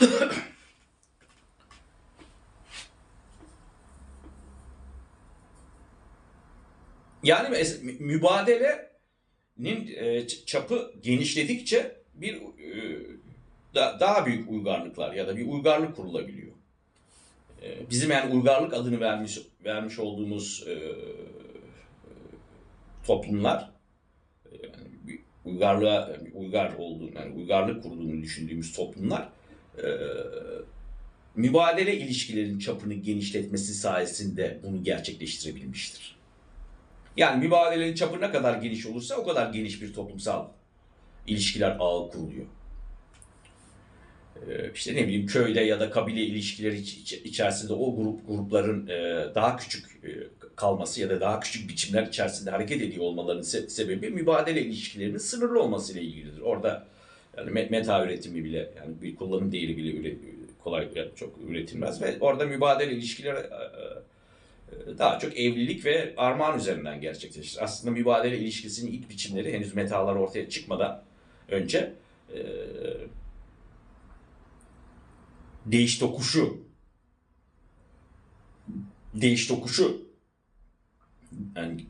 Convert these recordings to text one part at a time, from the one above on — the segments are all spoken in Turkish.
Yani mübadelenin e, çapı genişledikçe bir e, da- daha büyük uygarlıklar ya da bir uygarlık kurulabiliyor. E, Bizim yani uygarlık adını vermiş vermiş olduğumuz toplumlar yani uygarlığa uygar olduğunu yani uygarlık kurduğunu düşündüğümüz toplumlar e, mübadele ilişkilerin çapını genişletmesi sayesinde bunu gerçekleştirebilmiştir. Yani mübadelenin çapı ne kadar geniş olursa o kadar geniş bir toplumsal ilişkiler ağı kuruluyor. İşte ne bileyim köyde ya da kabile ilişkileri iç- iç- içerisinde o grup grupların e, daha küçük e, kalması ya da daha küçük biçimler içerisinde hareket ediyor olmalarının se- sebebi mübadele ilişkilerinin sınırlı olmasıyla ilgilidir. Orada yani me- meta üretimi bile yani bir kullanım değeri bile kolay çok üretilmez ve orada mübadele ilişkileri e, e, daha çok evlilik ve armağan üzerinden gerçekleşir. Aslında mübadele ilişkisinin ilk biçimleri henüz metalar ortaya çıkmadan önce e, değiş tokuşu değiş tokuşu yani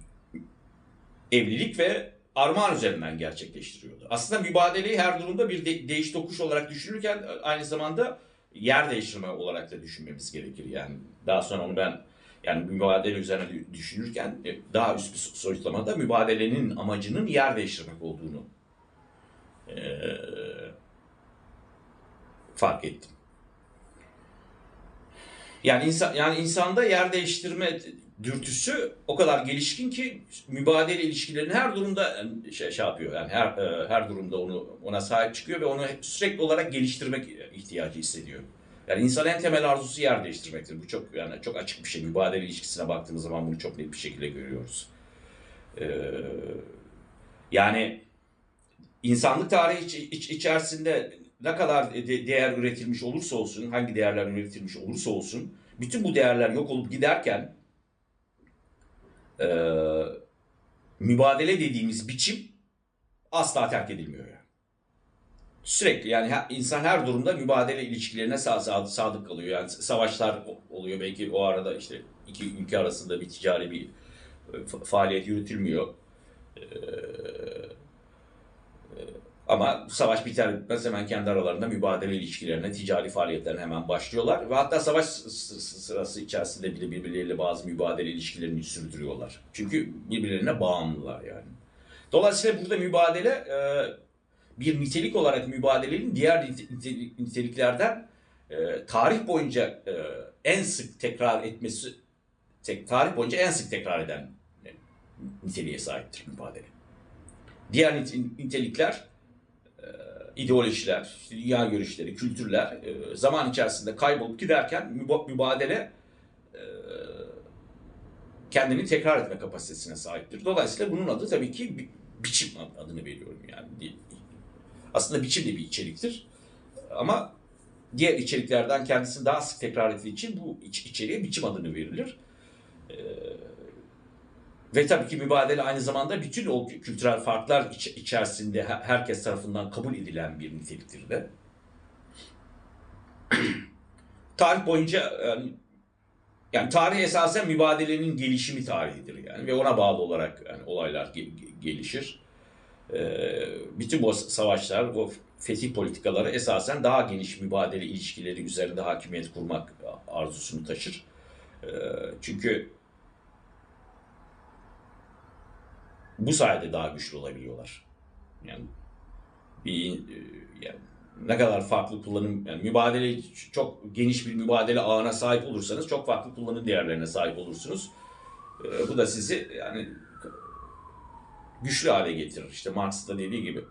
evlilik ve armağan üzerinden gerçekleştiriyordu. Aslında mübadeleyi her durumda bir de- değiş tokuş olarak düşünürken aynı zamanda yer değiştirme olarak da düşünmemiz gerekir. Yani daha sonra onu ben yani mübadele üzerine dü- düşünürken e, daha üst bir so- soyutlamada mübadelenin amacının yer değiştirmek olduğunu e, fark ettim. Yani insan yani insanda yer değiştirme dürtüsü o kadar gelişkin ki mübadele ilişkilerini her durumda şey, şey yapıyor. Yani her e, her durumda onu ona sahip çıkıyor ve onu sürekli olarak geliştirmek ihtiyacı hissediyor. Yani insan en temel arzusu yer değiştirmektir. Bu çok yani çok açık bir şey. Mübadele ilişkisine baktığımız zaman bunu çok net bir şekilde görüyoruz. Ee, yani insanlık tarihi iç- iç- içerisinde ne kadar de- değer üretilmiş olursa olsun, hangi değerler üretilmiş olursa olsun, bütün bu değerler yok olup giderken e, mübadele dediğimiz biçim asla terk edilmiyor. Yani. Sürekli yani insan her durumda mübadele ilişkilerine sa- sa- sadık kalıyor. Yani savaşlar oluyor belki o arada işte iki ülke arasında bir ticari bir e, fa- faaliyet yürütülmüyor. Ee, ama savaş biter bitmez hemen kendi aralarında mübadele ilişkilerine, ticari faaliyetlerine hemen başlıyorlar. Ve hatta savaş sırası içerisinde bile birbirleriyle bazı mübadele ilişkilerini sürdürüyorlar. Çünkü birbirlerine bağımlılar yani. Dolayısıyla burada mübadele e, bir nitelik olarak mübadelenin diğer nite- nite- niteliklerden e, tarih boyunca e, en sık tekrar etmesi, tarih boyunca en sık tekrar eden niteliğe sahiptir mübadele. Diğer nite- nitelikler ideolojiler, dünya görüşleri, kültürler e, zaman içerisinde kaybolup giderken müba- mübadele e, kendini tekrar etme kapasitesine sahiptir. Dolayısıyla bunun adı tabii ki bi- biçim adını veriyorum yani. Aslında biçim de bir içeriktir. Ama diğer içeriklerden kendisini daha sık tekrar ettiği için bu iç- içeriğe biçim adını verilir. E, ve tabii ki mübadele aynı zamanda bütün o kültürel farklar iç- içerisinde he- herkes tarafından kabul edilen bir niteliktir de. Tarih boyunca yani, yani tarih esasen mübadelenin gelişimi tarihidir yani ve ona bağlı olarak yani olaylar ge- ge- gelişir. Ee, bütün bu savaşlar, bu fetih politikaları esasen daha geniş mübadele ilişkileri üzerinde hakimiyet kurmak arzusunu taşır. Ee, çünkü bu sayede daha güçlü olabiliyorlar. Yani bir e, yani ne kadar farklı kullanım yani mübadele çok geniş bir mübadele ağına sahip olursanız çok farklı kullanım değerlerine sahip olursunuz. E, bu da sizi yani güçlü hale getirir. İşte Marx da dediği gibi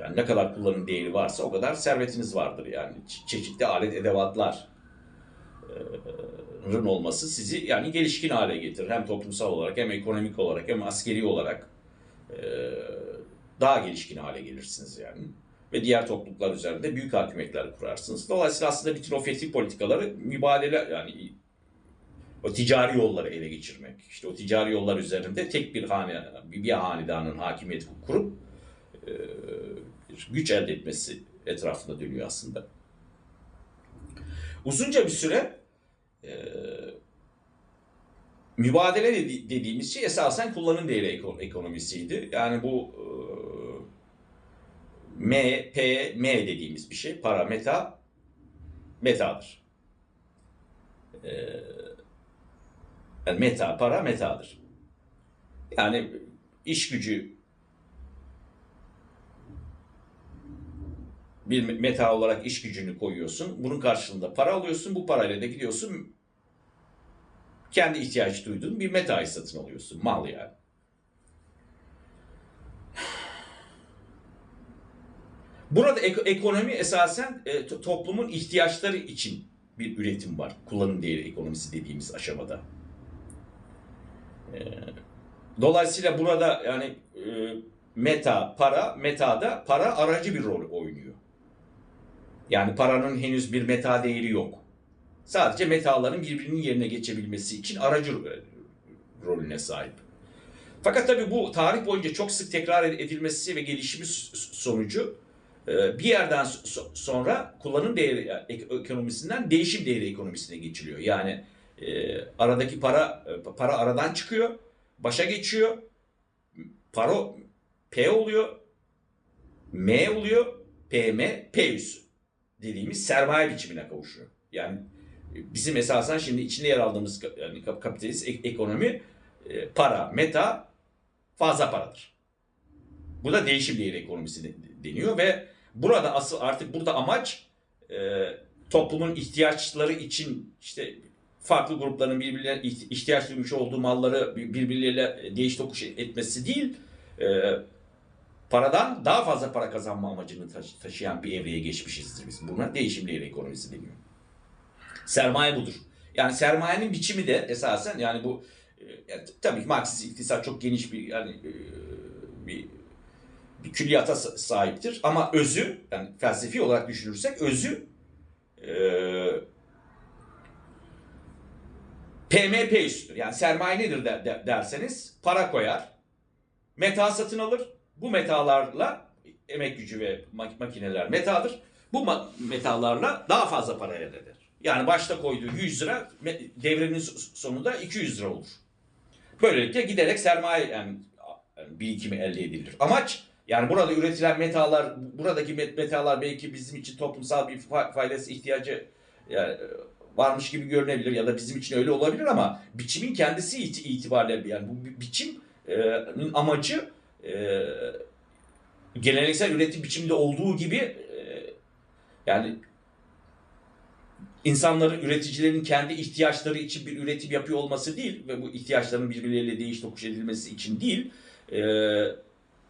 yani ne kadar kullanım değeri varsa o kadar servetiniz vardır. Yani çe- çeşitli alet edevatlar e, olması sizi yani gelişkin hale getirir. Hem toplumsal olarak hem ekonomik olarak hem askeri olarak daha gelişkin hale gelirsiniz yani. Ve diğer topluluklar üzerinde büyük hakimiyetler kurarsınız. Dolayısıyla aslında bütün o fetih politikaları mübadele yani o ticari yolları ele geçirmek. İşte o ticari yollar üzerinde tek bir hane, bir bir hanedanın hakimiyet kurup e, güç elde etmesi etrafında dönüyor aslında. uzunca bir süre e, mübadele dedi- dediğimiz şey esasen kullanım değeri eko- ekonomisiydi. Yani bu e, M, P, M dediğimiz bir şey. Para, meta, metadır. E, yani meta, para, metadır. Yani iş gücü bir meta olarak iş gücünü koyuyorsun. Bunun karşılığında para alıyorsun. Bu parayla da gidiyorsun kendi ihtiyaç duyduğun bir metayı satın alıyorsun. Mal yani. Burada ek- ekonomi esasen e, to- toplumun ihtiyaçları için bir üretim var. Kullanım değeri ekonomisi dediğimiz aşamada. E, dolayısıyla burada yani e, meta, para, metada para aracı bir rol oynuyor. Yani paranın henüz bir meta değeri yok. Sadece metaların birbirinin yerine geçebilmesi için aracı ro- rolüne sahip. Fakat tabii bu tarih boyunca çok sık tekrar edilmesi ve gelişimi sonucu e, bir yerden so- sonra kullanım değeri ekonomisinden değişim değeri ekonomisine geçiliyor. Yani e, aradaki para e, para aradan çıkıyor, başa geçiyor. Para P oluyor, M oluyor, PM, P üssü dediğimiz sermaye biçimine kavuşuyor. Yani bizim esasen şimdi içinde yer aldığımız yani kap- kapitalist ek- ekonomi e, para, meta fazla paradır. Bu da değişim değeri ekonomisi de- deniyor ve burada asıl artık burada amaç e, toplumun ihtiyaçları için işte farklı grupların birbirlerine iht- ihtiyaç duymuş olduğu malları bir- birbirleriyle değiş tokuş etmesi değil, e, paradan daha fazla para kazanma amacını taşı- taşıyan bir evreye geçmişizdir biz. Buna değişim değeri ekonomisi deniyor. Sermaye budur. Yani sermayenin biçimi de esasen yani bu e, yani tabii ki Marksist iktisat çok geniş bir yani e, bir bir külliyata sa- sahiptir ama özü yani felsefi olarak düşünürsek özü e, PMP üstüdür. Yani sermaye nedir der- der- derseniz para koyar, meta satın alır. Bu metalarla emek gücü ve mak- makineler metadır. Bu metalarla daha fazla para elde eder. Yani başta koyduğu 100 lira devrenin so- sonunda 200 lira olur. Böylelikle giderek sermaye yani, birikimi elde edilir. Amaç yani burada üretilen metalar, buradaki met- metalar belki bizim için toplumsal bir fa- faydası ihtiyacı yani, e, varmış gibi görünebilir ya da bizim için öyle olabilir ama biçimin kendisi iti- itibariyle yani bu bi- biçimin amacı e, geleneksel üretim biçiminde olduğu gibi e, yani insanların, üreticilerin kendi ihtiyaçları için bir üretim yapıyor olması değil ve bu ihtiyaçların birbirleriyle değiş tokuş edilmesi için değil, e,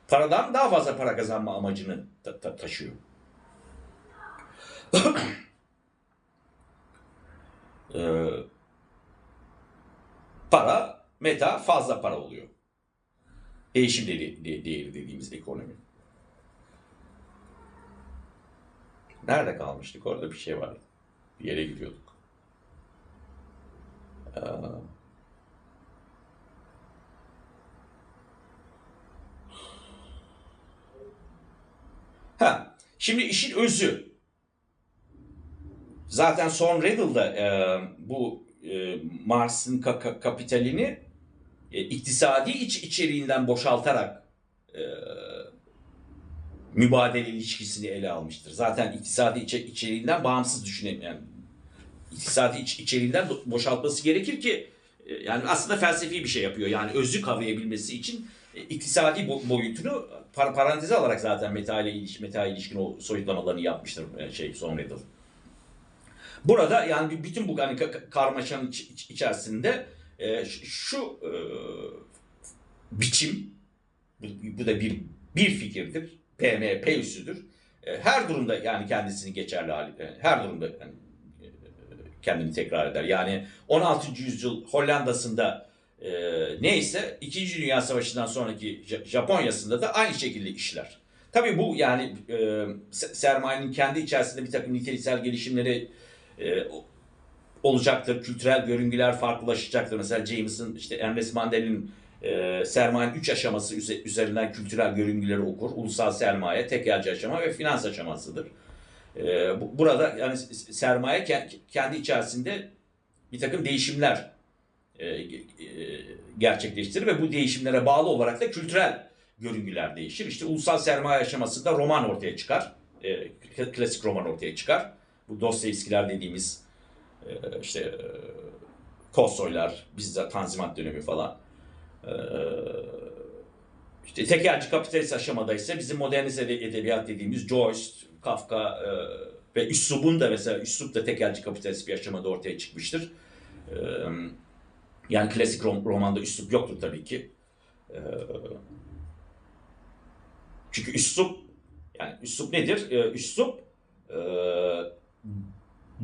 paradan daha fazla para kazanma amacını ta- ta- taşıyor. E, para, meta fazla para oluyor. Değişim değeri, de- değeri dediğimiz ekonomi. Nerede kalmıştık? Orada bir şey vardı. Bir yere gidiyorduk. Ee, Ha, şimdi işin özü. Zaten Son Riddle da e, bu e, Marx'ın ka- ka- kapitalini e, iktisadi iç içeriğinden boşaltarak mübadele ilişkisini ele almıştır. Zaten iktisadi içe- içeriğinden bağımsız düşünemeyen, yani iktisadi iç- içeriğinden boşaltması gerekir ki e, yani aslında felsefi bir şey yapıyor. Yani özü kavrayabilmesi için e, iktisadi bo- boyutunu par- paranteze alarak zaten meta ile ilişkin, meta ilişkin o soyutlamalarını yapmıştır e, şey Son Riddle. Burada yani bütün bu hani ka- ka- karmaşanın iç- iç- içerisinde e, şu e, biçim bu, bu da bir bir fikirdir. PM, P üssüdür. E, her durumda yani kendisini geçerli hali, e, her durumda e, kendini tekrar eder. Yani 16. yüzyıl Hollanda'sında neyse 2. Dünya Savaşı'ndan sonraki Ja- Japonya'sında da aynı şekilde işler. Tabii bu yani se- sermayenin kendi içerisinde bir takım niteliksel gelişimleri e, olacaktır. Kültürel görüngüler farklılaşacaktır. Mesela James'in işte Ernest Mandel'in e, sermayenin üç aşaması üze- üzerinden kültürel görüngüleri okur. Ulusal sermaye, tekelci aşama ve finans aşamasıdır. E, bu- burada yani sermaye ke- kendi içerisinde bir takım değişimler e, e, gerçekleştirir ve bu değişimlere bağlı olarak da kültürel görüngüler değişir. İşte ulusal sermaye aşamasında roman ortaya çıkar. E, klasik roman ortaya çıkar. Bu Dostoyevskiler dediğimiz e, işte e, Tolstoylar, bizzat Tanzimat dönemi falan. E, işte tekelci kapitalist aşamada ise bizim modernist ede- edebiyat dediğimiz Joyce, Kafka e, ve üslubun da mesela üslup da tekelci kapitalist bir aşamada ortaya çıkmıştır. E, yani klasik rom- romanda üslup yoktur tabii ki. E, çünkü üslup yani üslup nedir? Üslup e,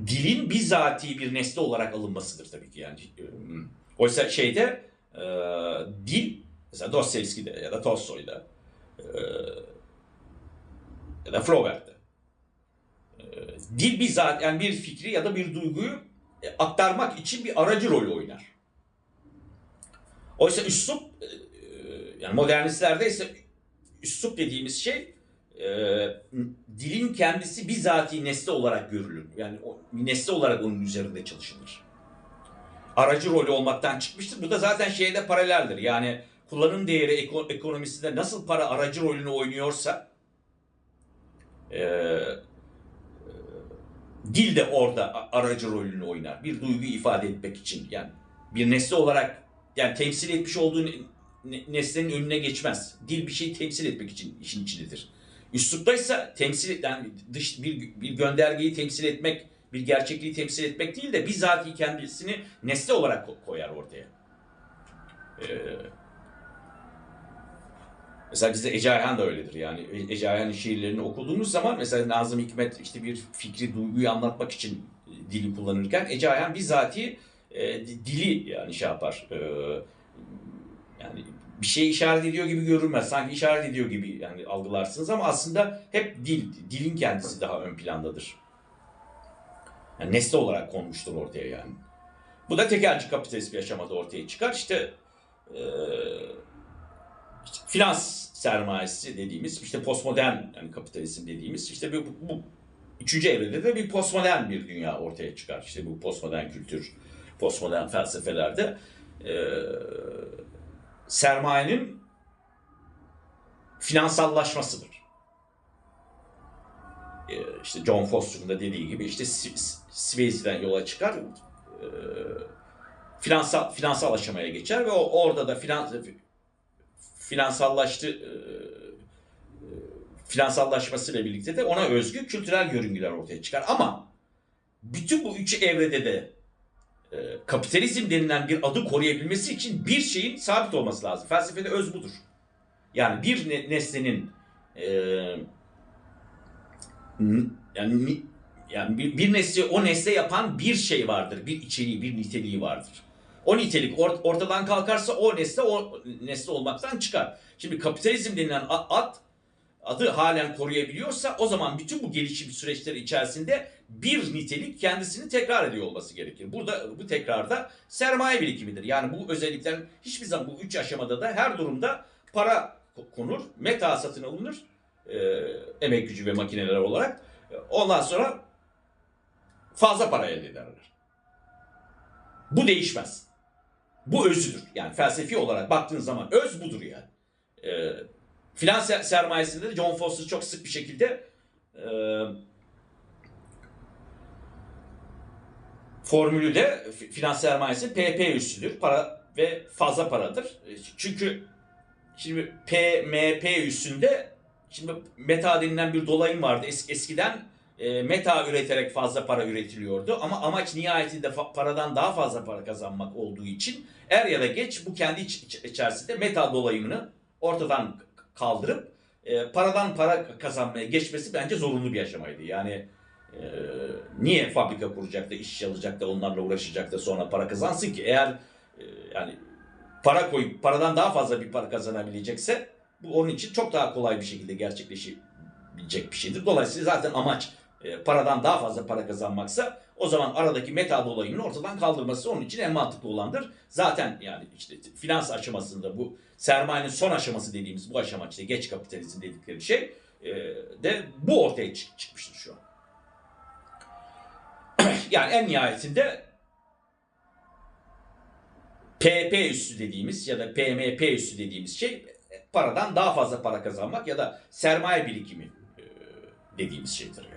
dilin bizatihi bir nesne olarak alınmasıdır tabii ki yani. E, oysa şeyde e, dil mesela Dostoyevski'de ya da Tolstoy'da e, ya da Flaubert'te e, dil bizzat yani bir fikri ya da bir duyguyu e, aktarmak için bir aracı rol oynar. Oysa üslup e, yani modernistlerde ise üslup dediğimiz şey e, dilin kendisi bizatihi nesne olarak görülür. Yani o, nesne olarak onun üzerinde çalışılır. Aracı rolü olmaktan çıkmıştır. Bu da zaten şeyde paraleldir. Yani kullanım değeri eko- ekonomisinde nasıl para aracı rolünü oynuyorsa e, e, dil de orada aracı rolünü oynar. Bir duyguyu ifade etmek için yani bir nesne olarak yani temsil etmiş olduğu ne- ne- nesnenin önüne geçmez. Dil bir şeyi temsil etmek için işin içindedir. Üslupta ise temsil yani dış bir, bir göndergeyi temsil etmek, bir gerçekliği temsil etmek değil de bizatihi kendisini nesne olarak ko- koyar ortaya. Ee, mesela bizde Ece Ayhan da öyledir yani. E- Ece Ayhan'ın şiirlerini okuduğumuz zaman mesela Nazım Hikmet işte bir fikri duyguyu anlatmak için dili kullanırken Ece Ayhan bizatihi e, di- dili yani şey yapar. E, yani bir şey işaret ediyor gibi görünmez. Sanki işaret ediyor gibi yani algılarsınız ama aslında hep dil, dilin kendisi daha ön plandadır. Yani nesne olarak konmuştur ortaya yani. Bu da tekelci kapitalist bir aşamada ortaya çıkar. İşte, eee, işte finans sermayesi dediğimiz, işte postmodern yani kapitalizm dediğimiz, işte bu, bu üçüncü evrede de bir postmodern bir dünya ortaya çıkar. İşte bu postmodern kültür, postmodern felsefelerde eee sermayenin finansallaşmasıdır. İşte John Foster'ın da dediği gibi işte Swayze'den yola çıkar, e, finansal finansal aşamaya geçer ve o orada da finans finansallaştı e, e, finansallaşmasıyla birlikte de ona özgü kültürel görüngüler ortaya çıkar. Ama bütün bu üç evrede de e, kapitalizm denilen bir adı koruyabilmesi için bir şeyin sabit olması lazım. Felsefede öz budur. Yani bir ne- nesnenin e, yani ni- yani bir, bir nesne o nesne yapan bir şey vardır. Bir içeriği, bir niteliği vardır. O nitelik or- ortadan kalkarsa o nesne o nesne olmaktan çıkar. Şimdi kapitalizm denilen a- ad adı halen koruyabiliyorsa o zaman bütün bu gelişim süreçleri içerisinde bir nitelik kendisini tekrar ediyor olması gerekir. Burada bu tekrarda sermaye birikimidir. Yani bu özellikler hiçbir zaman bu üç aşamada da her durumda para ko- konur, meta satın alınır, e, emek gücü ve makineler olarak. E, Ondan sonra fazla para elde ederler. Bu değişmez. Bu özüdür. Yani felsefi olarak baktığın zaman öz budur yani. E, ser- sermayesinde de John Foster çok sık bir şekilde e, formülü de fi- finans sermayesi PP üssüdür. Para ve fazla paradır. E, Çünkü şimdi P, MP üssünde şimdi meta denilen bir dolayım vardı. Es, eskiden e, meta üreterek fazla para üretiliyordu. Ama amaç nihayetinde paradan daha fazla para kazanmak olduğu için er ya da geç bu kendi iç- iç- içerisinde meta dolayımını ortadan kaldırıp e, paradan para kazanmaya geçmesi bence zorunlu bir aşamaydı. Yani e, niye fabrika kuracak da işçi alacak da onlarla uğraşacak da sonra para kazansın ki? Eğer e, yani para koyup paradan daha fazla bir para kazanabilecekse bu onun için çok daha kolay bir şekilde gerçekleşebilecek bir şeydir. Dolayısıyla zaten amaç e, paradan daha fazla para kazanmaksa o zaman aradaki meta dolayımını ortadan kaldırması onun için en mantıklı olandır. Zaten yani işte finans aşamasında bu sermayenin son aşaması dediğimiz bu aşama işte geç kapitalizm dedikleri şey e, de bu ortaya çık- çıkmıştır şu an. yani en nihayetinde PP üssü dediğimiz ya da PMP üssü dediğimiz şey paradan daha fazla para kazanmak ya da sermaye birikimi e, dediğimiz şeydir.